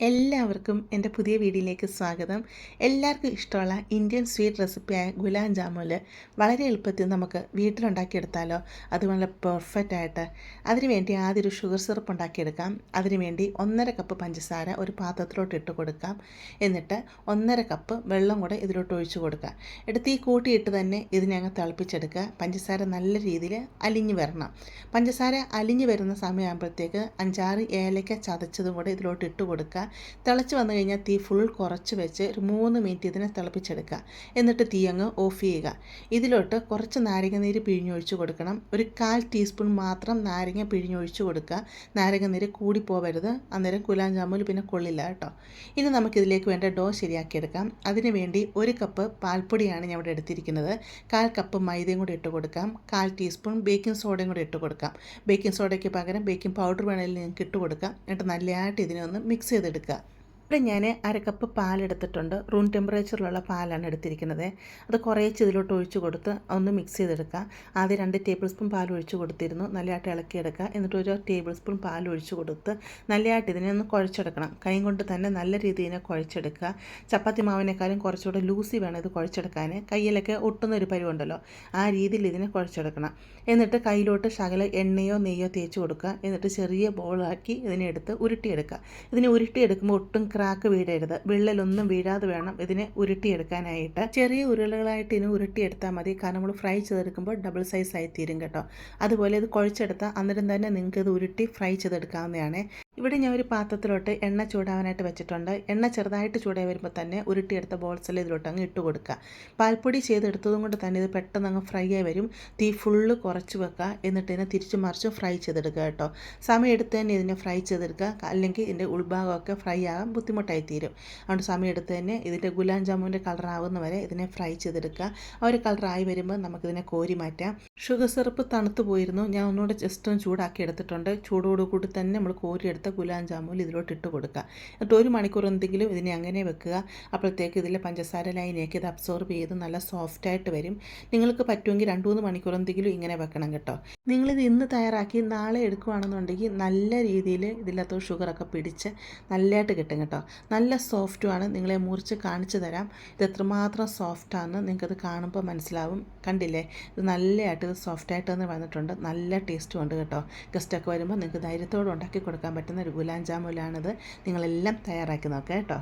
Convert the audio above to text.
എല്ലാവർക്കും എന്റെ പുതിയ വീഡിയോയിലേക്ക് സ്വാഗതം. എല്ലാവർക്കും ഇഷ്ടമുള്ള ഇന്ത്യൻ സ്വീറ്റ് റെസിപ്പിയായ ഗുലാം ജാമുൽ വളരെ എളുപ്പത്തിൽ നമുക്ക് വീട്ടിലുണ്ടാക്കിയെടുത്താലോ? അത് പെർഫെക്റ്റ് ആയിട്ട്. അതിനുവേണ്ടി ആദ്യം ഒരു ഷുഗർ സിറപ്പ് ഉണ്ടാക്കിയെടുക്കാം. അതിനുവേണ്ടി ഒന്നര കപ്പ് പഞ്ചസാര ഒരു പാത്രത്തിലോട്ട് ഇട്ട് കൊടുക്കാം. എന്നിട്ട് ഒന്നര കപ്പ് വെള്ളം കൂടെ ഇതിലോട്ട് ഒഴിച്ചു കൊടുക്കാം എടുത്ത് ഈ കൂട്ടിയിട്ട് തന്നെ ഇതിനെ അങ്ങ് തിളപ്പിച്ചെടുക്കുക. പഞ്ചസാര നല്ല രീതിയിൽ അലിഞ്ഞു വരണം. പഞ്ചസാര അലിഞ്ഞു വരുന്ന സമയമാകുമ്പോഴത്തേക്ക് അഞ്ചാറ് ഏലക്ക ചതച്ചതും കൂടെ ഇതിലോട്ട് ഇട്ട് കൊടുക്കുക. തിളച്ച് വന്നു കഴിഞ്ഞാൽ തീ ഫുൾ കുറച്ച് വെച്ച് ഒരു മൂന്ന് മിനിറ്റ് ഇതിനെ തിളപ്പിച്ചെടുക്കുക. എന്നിട്ട് തീ അങ്ങ് ഓഫ് ചെയ്യുക. ഇതിലോട്ട് കുറച്ച് നാരങ്ങ നീര് പിഴിഞ്ഞൊഴിച്ച് കൊടുക്കണം. ഒരു കാൽ ടീസ്പൂൺ മാത്രം നാരങ്ങ പിഴിഞ്ഞൊഴിച്ച് കൊടുക്കുക. നാരങ്ങ നീര് കൂടി പോവരുത്. അന്നേരം കുലാം ജാമുൽ പിന്നെ കൊള്ളില്ല കേട്ടോ. ഇനി നമുക്കിതിലേക്ക് വേണ്ട ഡോ ശരിയാക്കിയെടുക്കാം. അതിന് വേണ്ടി ഒരു കപ്പ് പാൽപ്പൊടിയാണ് ഞാൻ ഇവിടെ എടുത്തിരിക്കുന്നത്. കാൽ കപ്പ് മൈദയും കൂടി ഇട്ട് കൊടുക്കാം. കാൽ ടീസ്പൂൺ ബേക്കിംഗ് സോഡയും കൂടി ഇട്ട് കൊടുക്കാം. ബേക്കിംഗ് സോഡയ്ക്ക് പകരം ബേക്കിംഗ് പൗഡർ വേണമെങ്കിൽ നിങ്ങൾക്ക് ഇട്ട് കൊടുക്കാം. എന്നിട്ട് നല്ലതായിട്ട് ഇതിനെ ഒന്ന് മിക്സ് ചെയ്തെടുക്കുക ഇവിടെ ഞാൻ അരക്കപ്പ് കപ്പ് പാലെടുത്തിട്ടുണ്ട്. റൂം ടെമ്പറേച്ചറിലുള്ള പാലാണ് എടുത്തിരിക്കുന്നത്. അത് കുറേച്ച് ഇതിലോട്ട് ഒഴിച്ച് കൊടുത്ത് ഒന്ന് മിക്സ് ചെയ്തെടുക്കുക. ആദ്യം രണ്ട് ടേബിൾ സ്പൂൺ പാൽ ഒഴിച്ച് കൊടുത്തിരുന്നു. നല്ലതായിട്ട് ഇളക്കിയെടുക്കുക. എന്നിട്ട് ഒരു ടേബിൾ സ്പൂൺ പാൽ ഒഴിച്ച് കൊടുത്ത് നല്ലതായിട്ട് ഇതിനെ ഒന്ന് കുഴച്ചെടുക്കണം. കൈ കൊണ്ട് തന്നെ നല്ല രീതിയിൽ കുഴച്ചെടുക്കുക. ചപ്പാത്തി മാവിനേക്കാളും കുറച്ചുകൂടെ ലൂസി വേണം ഇത് കുഴച്ചെടുക്കാൻ. കയ്യിലൊക്കെ ഒട്ടുന്ന ഒരു പരിവുണ്ടല്ലോ. ആ രീതിയിൽ ഇതിനെ കുഴച്ചെടുക്കണം. എന്നിട്ട് കയ്യിലോട്ട് ശകല എണ്ണയോ നെയ്യോ തേച്ച് കൊടുക്കുക. എന്നിട്ട് ചെറിയ ബോളാക്കി ഇതിനെ എടുത്ത് ഉരുട്ടിയെടുക്കുക. ഇതിനെ ഉരുട്ടിയെടുക്കുമ്പോൾ ഒട്ടും ക്രാക്ക് വീഴരുത്. വിള്ളലൊന്നും വീഴാതെ വേണം ഇതിനെ ഉരുട്ടിയെടുക്കാനായിട്ട്. ചെറിയ ഉരുളകളായിട്ട് ഇതിനെ ഉരുട്ടിയെടുത്താൽ മതി. കാരണം നമ്മൾ ഫ്രൈ ചെയ്തെടുക്കുമ്പോൾ ഡബിൾ സൈസ് ആയി തീരും കേട്ടോ. അതുപോലെ ഇത് കുഴച്ചെടുത്താൽ അന്നേരം തന്നെ നിങ്ങൾക്ക് ഇത് ഉരുട്ടി ഫ്രൈ ചെയ്തെടുക്കാവുന്നതാണ്. ഇവിടെ ഞാൻ ഒരു പാത്രത്തിലോട്ട് എണ്ണ ചൂടാവാനായിട്ട് വെച്ചിട്ടുണ്ട്. എണ്ണ ചെറുതായിട്ട് ചൂടായി വരുമ്പോൾ തന്നെ ഉരുട്ടിയെടുത്ത ബോൾസിൽ ഇതിലോട്ട് അങ്ങ് ഇട്ട് കൊടുക്കുക. പാൽപ്പൊടി ചെയ്തെടുത്തതും കൊണ്ട് തന്നെ ഇത് പെട്ടെന്ന് അങ്ങ് ഫ്രൈ ആയി വരും. തീ ഫുള്ള് കുറച്ച് വെക്കുക. എന്നിട്ട് ഇതിനെ തിരിച്ചു മറിച്ച് ഫ്രൈ ചെയ്തെടുക്കുക കേട്ടോ. സമയം എടുത്ത് തന്നെ ഇതിനെ ഫ്രൈ ചെയ്തെടുക്കുക. അല്ലെങ്കിൽ ഇതിന്റെ ഉൾഭാഗമൊക്കെ ഫ്രൈ ആകാൻ ബുദ്ധിമുട്ടായി തീരും. അതുകൊണ്ട് സമയം എടുത്ത് തന്നെ ഇതിന്റെ ഗുലാം ജാമുവിന്റെ കളറാവുന്ന വരെ ഇതിനെ ഫ്രൈ ചെയ്തെടുക്കുക. ആ ഒരു കളറായി വരുമ്പോൾ നമുക്കിതിനെ കോരി മാറ്റാം. ഷുഗർ സിറപ്പ് തണുത്ത് പോയിരുന്നു. ഞാൻ ഒന്നുകൂടെ ജസ്റ്റ് ഒന്ന് ചൂടാക്കി എടുത്തിട്ടുണ്ട്. ചൂടോടുകൂടി തന്നെ നമ്മൾ കോരിയെടുത്ത് എടുത്ത ഗുലാം ജാമുൻ ഇതിലോട്ട് ഇട്ട് കൊടുക്കുക. എന്നിട്ട് ഒരു മണിക്കൂർ എന്തെങ്കിലും ഇതിനെ അങ്ങനെ വെക്കുക. അപ്പോഴത്തേക്ക് ഇതിലെ പഞ്ചസാര ലൈനേക്ക് ഇത് അബ്സോർബ് ചെയ്ത് നല്ല സോഫ്റ്റ് ആയിട്ട് വരും. നിങ്ങൾക്ക് പറ്റുമെങ്കിൽ രണ്ട് മൂന്ന് മണിക്കൂർ എന്തെങ്കിലും ഇങ്ങനെ വെക്കണം കേട്ടോ. നിങ്ങളിത് ഇന്ന് തയ്യാറാക്കി നാളെ എടുക്കുകയാണെന്നുണ്ടെങ്കിൽ നല്ല രീതിയിൽ ഇതിലകത്ത് ഷുഗറൊക്കെ പിടിച്ച് നല്ലതായിട്ട് കിട്ടും കേട്ടോ. നല്ല സോഫ്റ്റുമാണ് നിങ്ങളെ മുറിച്ച് കാണിച്ചു തരാം. ഇത് എത്രമാത്രം സോഫ്റ്റാണെന്ന് നിങ്ങൾക്കത് കാണുമ്പോൾ മനസ്സിലാവും. കണ്ടില്ലേ? ഇത് നല്ലതായിട്ട് ഇത് സോഫ്റ്റായിട്ട് തന്നെ വന്നിട്ടുണ്ട്. നല്ല ടേസ്റ്റും ഉണ്ട് കേട്ടോ. ഗസ്റ്റൊക്കെ വരുമ്പോൾ നിങ്ങൾക്ക് ധൈര്യത്തോടെ ഉണ്ടാക്കി കൊടുക്കാൻ പറ്റുന്ന ഒരു ഗുലാം ജാമുലാണിത്. നിങ്ങളെല്ലാം തയ്യാറാക്കി നോക്കാം കേട്ടോ.